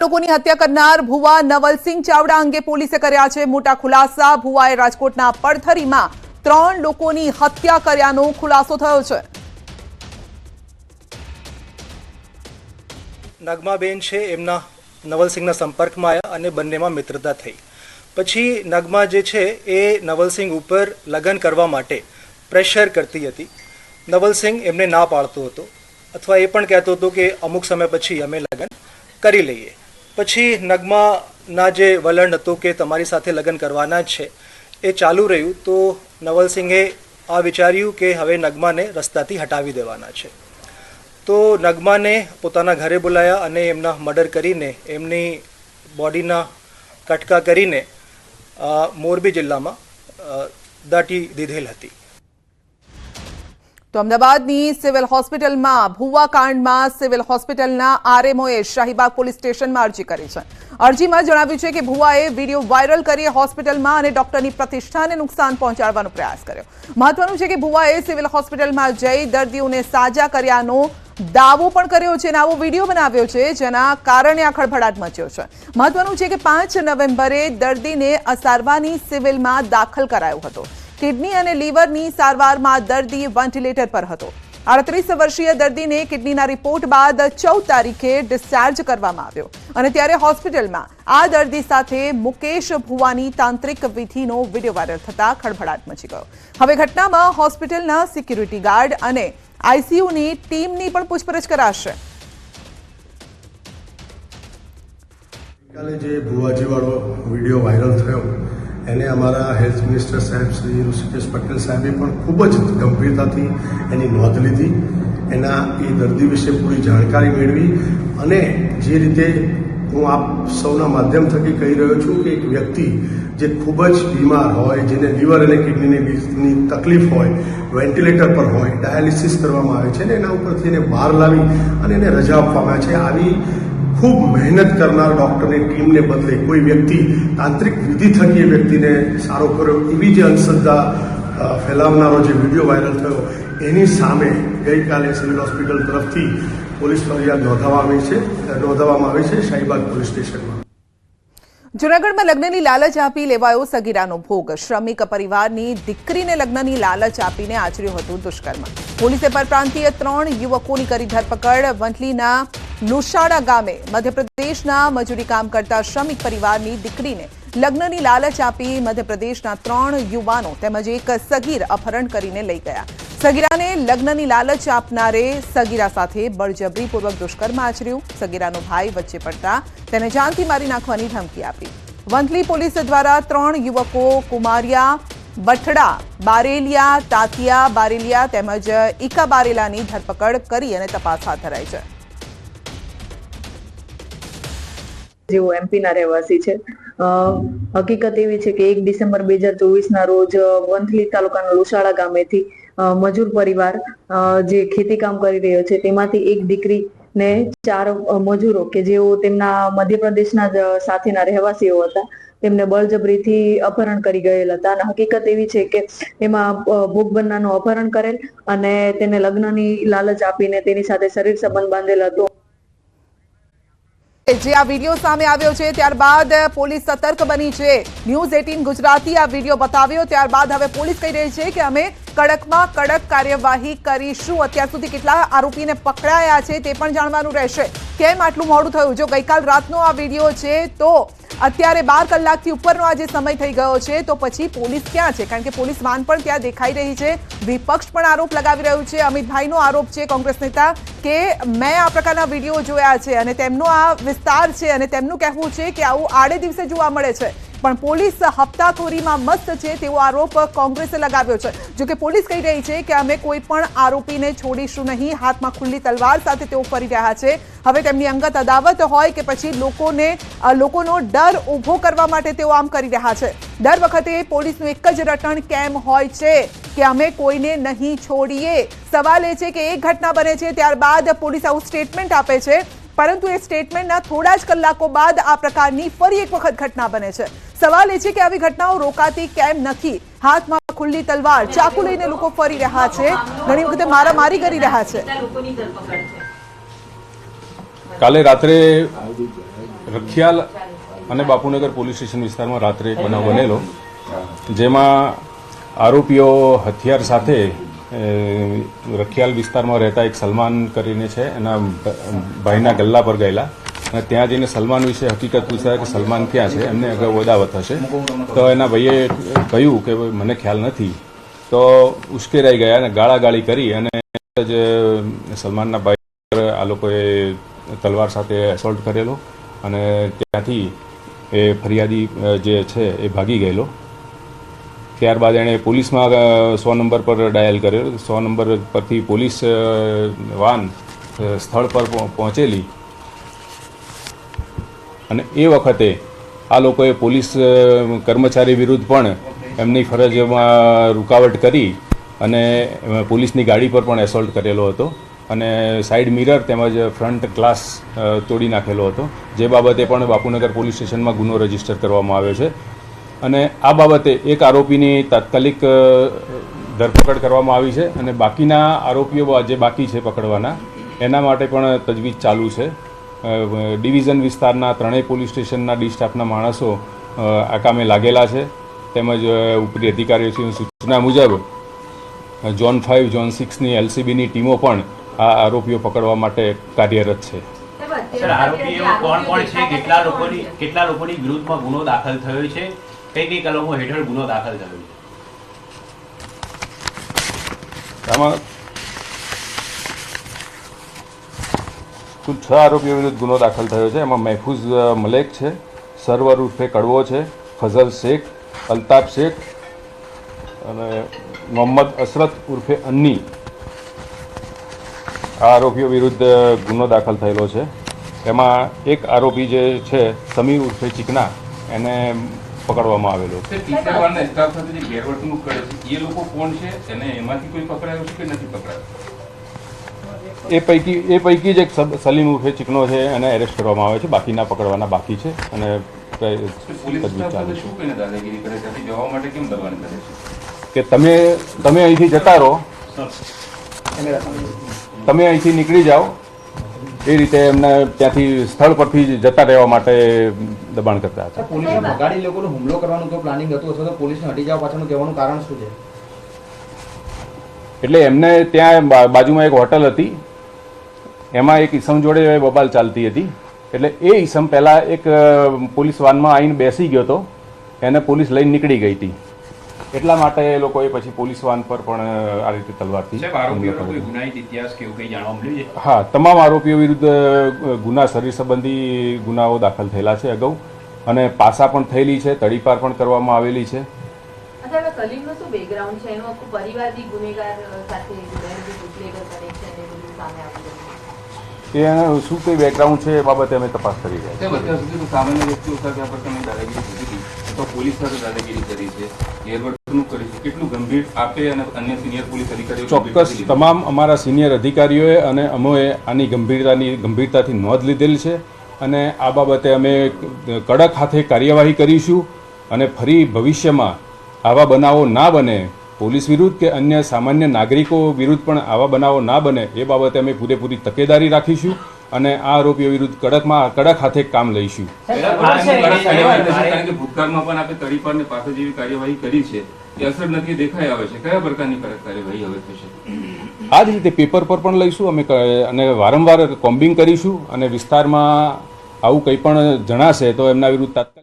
લોકોની હત્યા કરનાર ભુવા નવલસિંહ ચાવડા અંગે પોલીસે કર્યા છે મોટા ખુલાસા. ભુવાએ રાજકોટના પડથરીમાં ત્રણ લોકોની હત્યા કર્યાનો ખુલાસો થયો છે. નગમાબેન છે, એમના નવલસિંહના સંપર્કમાં આવ્યા અને બંનેમાં મિત્રતા થઈ. પછી નગમા જે છે, એ નવલસિંહ ઉપર લગ્ન કરવા માટે પ્રેશર કરતી હતી. નવલસિંહ એમને ના પાડતો હતો, અથવા એ પણ કહેતો હતો કે અમુક સમય પછી અમે લગ્ન કરી લઈએ. પછી નગમાના જે વલણ હતું કે તમારી સાથે લગ્ન કરવાના જ છે, એ ચાલુ રહ્યું તો નવલસિંહે આ વિચાર્યું કે હવે નગમાને રસ્તાથી હટાવી દેવાના છે. તો નગમાને પોતાના ઘરે બોલાયા અને એમના મર્ડર કરીને, એમની બોડીના કટકા કરીને મોરબી જિલ્લામાં દાટી દીધેલ હતી. તો અમદાવાદની સિવિલ હોસ્પિટલમાં ભુવા કાંડમાં સિવિલ હોસ્પિટલના આરએમઓએ શાહીબાગ પોલીસ સ્ટેશનમાં અરજી કરી છે. અરજીમાં જણાવ્યું છે કે ભુવાએ વીડિયો વાયરલ કરી હોસ્પિટલમાં અને ડોક્ટરની પ્રતિષ્ઠાને નુકસાન પહોંચાડવાનો પ્રયાસ કર્યો. મહત્વનું છે કે ભુવાએ સિવિલ હોસ્પિટલમાં જઈ દર્દીઓને સાજા કર્યાનો દાવો પણ કર્યો છે અને આવો વીડિયો બનાવ્યો છે જેના કારણે આ ખળભળાટ મચ્યો છે. મહત્વનું છે કે પાંચ નવેમ્બરે દર્દીને અસારવાની સિવિલમાં દાખલ કરાયો હતો. કિડની અને લીવરની સારવારમાં દર્દી વેન્ટિલેટર પર હતો. આડત્રીસ વર્ષીય દર્દીને કિડનીના રિપોર્ટ બાદ ચૌદ તારીખે ડિસ્ચાર્જ કરવામાં આવ્યો અને ત્યારે હોસ્પિટલમાં આ દર્દી સાથે મુકેશ ભુવાની તાંત્રિક વિધિનો વીડિયો વાયરલ થતા ખળભળાટ મચી ગયો. હવે ઘટનામાં હોસ્પિટલના સિક્યુરિટી ગાર્ડ અને આઈસીયુની ટીમની પણ પૂછપરછ કરાશે. કાલે જે ભુવાજીવાળો વીડિયો વાયરલ થયો એને અમારા હેલ્થ મિનિસ્ટર સાહેબ શ્રી ઋષિકેશ પટેલ સાહેબે પણ ખૂબ જ ગંભીરતાથી એની નોંધ લીધી. એના એ દર્દી વિશે પૂરી જાણકારી મેળવી અને જે રીતે હું આપ સૌના માધ્યમ થકી કહી રહ્યો છું કે એક વ્યક્તિ જે ખૂબ જ બીમાર હોય, જેને લીવર અને કિડનીની તકલીફ હોય, વેન્ટિલેટર પર હોય, ડાયાલિસિસ કરવામાં આવે છે ને એના ઉપરથી એને બહાર લાવી અને એને રજા આપવામાં આવે છે. આવી ખૂબ મહેનત કરનાર ડૉક્ટરની ટીમને બદલે કોઈ વ્યક્તિ તાંત્રિક વિધિ થકી એ વ્યક્તિને સારો કર્યો. એવી જે અંધશ્રદ્ધા ફેલાવનારો જે વીડિયો વાયરલ થયો, એની સામે ગઈકાલે સિવિલ હોસ્પિટલ તરફથી પોલીસ ફરિયાદ નોંધાવવામાં આવી છે નોંધાવવામાં આવી છે શાહીબાગ પોલીસ સ્ટેશનમાં. જૂનાગઢમાં લગ્નની લાલચ આપી લેવાયો સગીરાનો ભોગ. શ્રમિક પરિવારની દીકરીને લગ્નની લાલચ આપીને આચર્યું હતું દુષ્કર્મ. પોલીસે પરપ્રાંતીય ત્રણ યુવકોની કરી ધરપકડ. વંથલીના લુશાડા ગામે મધ્યપ્રદેશના મજૂરી કામ કરતા શ્રમિક પરિવારની દીકરીને લગ્નની લાલચ આપી મધ્યપ્રદેશના ત્રણ યુવાનો તેમજ એક સગીર અપહરણ કરીને લઈ ગયા. સગીરાને લગ્નની લાલચ આપનારે સગીરા સાથે બળજબરીપૂર્વક દુષ્કર્મ આચર્યું. સગીરાનો ભાઈ વચ્ચે પડતા તેને જાનથી મારી નાખવાની ધમકી આપી. વંથલી પોલીસ દ્વારા ત્રણ યુવકો કુમારિયા, બઠડા, બારેલિયા, તાતિયા, બારેલિયા તેમજ ઈકા બારેલાની ધરપકડ કરી અને તપાસ હાથ ધરાઈ છે. જેઓ એમપીના રહેવાસી છે. હકીકત એવી છે કે એક ડિસેમ્બર બે હજાર ચોવીસના રોજ વંથલી તાલુકાના લુસાડા ગામેથી મજૂર પરિવાર જે ખેતી કામ કરી રહ્યો છે, તેમાંથી એક દીકરી ને ચાર મજૂરો કે જેઓ તેમના મધ્યપ્રદેશના સાથેના રહેવાસીઓ હતા, તેમને બળજબરીથી અપહરણ કરી ગયેલ હતા. અને હકીકત એવી છે કે એમાં ભોગ બનનારનું અપહરણ કરેલ અને તેને લગ્નની લાલચ આપીને તેની સાથે શરીર સંબંધ બાંધેલ હતો. જે આ વીડિયો સામે આવ્યો છે, ત્યારબાદ પોલીસ સતર્ક બની છે. ન્યૂઝ એટીન ગુજરાતી આ વીડિયો બતાવ્યો. ત્યારબાદ હવે પોલીસ કહી રહી છે કે અમે કડકમાં કડક કાર્યવાહી કરીશું. અત્યાર સુધી કેટલા આરોપીને પકડાયા છે તે પણ જાણવાનું રહેશે. કેમ આટલું મોડું થયું? જો ગઈકાલ રાતનો આ વીડિયો છે, તો અત્યારે બાર કલાકથી ઉપરનો આ જે સમય થઈ ગયો છે, તો પછી પોલીસ ક્યાં છે? કારણ કે પોલીસ વાન પણ ત્યાં દેખાઈ રહી છે. વિપક્ષ પણ આરોપ લગાવી રહ્યું છે. અમિતભાઈનો આરોપ છે, કોંગ્રેસ નેતા કે મેં આ પ્રકારના વીડિયો જોયા છે અને તેમનો આ વિસ્તાર છે અને તેમનું કહેવું છે કે આવું આડે દિવસે જોવા મળે છે. પણ પોલીસ હપ્તાખોરીમાં મસ્ત છે તેવો આરોપ કોંગ્રેસે લગાવ્યો છે. જો કે પોલીસ કહી રહી છે કે અમે કોઈ પણ આરોપીને છોડીશું નહીં. હાથમાં ખુલ્લી તલવાર સાથે તેઓ ફરી રહ્યા છે. હવે તેમની અંગત અદાવત હોય કે પછી લોકોને, લોકોનો ડર ઊભો કરવા માટે તેઓ આમ કરી રહ્યા છે. દર વખતે પોલીસનું એક જ રટણ કેમ હોય છે કે અમે કોઈને નહીં છોડીએ? સવાલ એ છે કે એક ઘટના બને છે, ત્યારબાદ પોલીસ આવું સ્ટેટમેન્ટ આપે છે. પરંતુ એ સ્ટેટમેન્ટના થોડા જ કલાકો બાદ આ પ્રકારની ફરી એક વખત ઘટના બને છે. સવાલ એ છે કે આવી ઘટનાઓ રોકાતી કેમ નથી? હાથમાં ખુલ્લી તલવાર, ચાકુ લઈને લોકો ફરી રહ્યા છે. ઘણી વખતે મારામારી કરી રહ્યા છે. કાલે રાત્રે રખિયાલ અને બાપુનગર પોલીસ સ્ટેશન વિસ્તારમાં રાત્રે એક બનાવ બનેલો. જેમાં આરોપીઓ હથિયાર સાથે રખિયાલ વિસ્તારમાં રહેતા એક સલમાન કરીને છે. એના ભાઈના ગલ્લા પર ગયેલા. અને ત્યાં જઈને સલમાન વિશે હકીકત પૂછાય કે સલમાન ક્યાં છે? એમને અગાઉ અદાવત હશે. તો એના ભાઈએ કહ્યું કે ભાઈ મને ખ્યાલ નથી. તો ઉશ્કેરાઈ ગયા અને ગાળાગાળી કરી અને જ સલમાનના ભાઈ આ લોકોએ તલવાર સાથે એસોલ્ટ કરેલો. અને ત્યાંથી એ ફરિયાદી જે છે, એ ભાગી ગયેલો. ત્યારબાદ એણે પોલીસમાં સો નંબર પર ડાયલ કર્યો. સો નંબર પરથી પોલીસ વાન સ્થળ પર પહોંચેલી. અને એ વખતે આ લોકોએ પોલીસ કર્મચારી વિરુદ્ધ પણ એમની ફરજમાં રૂકાવટ કરી અને પોલીસની ગાડી પર પણ એસોલ્ટ કરેલો હતો. અને સાઈડ મિરર તેમજ ફ્રન્ટ ગ્લાસ તોડી નાખેલો હતો. જે બાબતે પણ બાપુનગર પોલીસ સ્ટેશનમાં ગુનો રજિસ્ટર કરવામાં આવ્યો છે. અને આ બાબતે એક આરોપીની તાત્કાલિક ધરપકડ કરવામાં આવી છે અને બાકીના આરોપીઓ જે બાકી છે પકડવાના, એના માટે પણ તજવીજ ચાલુ છે. ડિવિઝન વિસ્તારના ત્રણેય પોલીસ સ્ટેશનના ડી સ્ટાફના માણસો આ કામે લાગેલા છે. તેમજ ઉપરી અધિકારીઓની સૂચના મુજબ ઝોન ફાઇવ ઝોન સિક્સની એલસીબીની ટીમો પણ આ આરોપીઓ પકડવા માટે કાર્યરત છે. સર આરોપી કોણ કોણ છે? કેટલા લોકોની કેટલા લોકોની વિરુદ્ધમાં ગુનો દાખલ થયો છે? કઈ કઈ કલમો હેઠળ ગુનો દાખલ થયો છે? આમાં કુલ છ આરોપીઓ વિરુદ્ધ ગુનો દાખલ થયો છે. એમાં મહેફૂઝ મલેક છે સરવર ઉર્ફે કડવો છે ફઝલ શેખ અલ્તાફ શેખ અને મોહમ્મદ અસરત ઉર્ફે અન્ની. આ આરોપીઓ વિરુદ્ધ ગુનો દાખલ થયેલો છે. એમાં એક આરોપી જે છે સમીર ઉર્ફે ચીકના એને પકડવામાં આવેલો. એ લોકો કોણ છે અને એમાંથી કોઈ પકડાયો છે કે નથી પકડાયો? એ પૈકી એ પૈકી જ એક સલીમ ઉર્ફે ચીકનો છે એને એરેસ્ટ કરવામાં આવે છે. બાકીના પકડવાના બાકી છે અને કે તમે તમે અહીંથી જતા રહો. તમે અહીંથી નીકળી જાઓ. એ રીતે એમને ત્યાંથી સ્થળ પરથી જતા રહેવા માટે દબાણ કરતા હતા. પોલીસ બગાડી લોકોનો હુમલો કરવાનું જો પ્લાનિંગ હતું અથવા તો પોલીસને હટી જવા પાછળનું કહેવાનું કારણ શું છે? એટલે એમને ત્યાં બાજુમાં એક હોટલ હતી. એમાં એક ઈસમ જોડે બબાલ ચાલતી હતી. એટલે એ ઈસમ પહેલાં એક પોલીસ વાનમાં આવીને બેસી ગયો હતો. એને પોલીસ લઈને નીકળી ગઈ હતી. એટલા માટે એ લોકોએ પછી પોલીસ વાન પર પણ આ રીતે તલવારથી હા તમામ આરોપીઓ વિરુદ્ધ ગુના શરીર સંબંધી ગુનાઓ દાખલ થયેલા છે અગાઉ. અને પાસા પણ થયેલી છે તડીપાર પણ કરવામાં આવેલી છે. શું કઈ એનો કરે શું બેકગ્રાઉન્ડ છે એ બાબતે અમે તપાસ કરી રહ્યા છીએ. સામાન્ય વ્યક્તિઓ સાથે તમે પ્રકારની દાદાગીરી હતી. પોલીસ સાથે દાદાગીરી કરી કરી છે કેટલું ગંભીર આપે અને અન્ય સિનિયર પોલીસ અધિકારીઓ ચોક્કસ. તમામ અમારા સિનિયર અધિકારીઓએ અને અમોએ આની ગંભીરતાની ગંભીરતાથી નોંધ લીધેલ છે અને આ બાબતે અમે કડક હાથે કાર્યવાહી કરીશું અને ફરી ભવિષ્યમાં આવા બનાવો ના બને પોલીસ વિરુદ્ધ કે અન્ય સામાન્ય નાગરિકો વિરુદ્ધ પણ આવા બનાવો ના બને એ બાબતે અમે પૂરેપૂરી તકેદારી રાખીશું. અને આ આરોપીઓ વિરુદ્ધ કડકમાં કડક હાથે કામ લઈશું. ભૂતકાળમાં પણ આપણે તડીપાર ને પાછળ જેવી કાર્યવાહી કરી છે. એ અસર નથી દેખાઈ આવે છે. કયા પ્રકારની કાર્યવાહી હવે થશે? આ જ રીતે પેપર પર પણ લઈશું. અમે અને વારંવાર કોમ્બિંગ કરીશું અને વિસ્તારમાં આવું કંઈ પણ જણાશે તો એમના વિરુદ્ધ તાત્કાલિક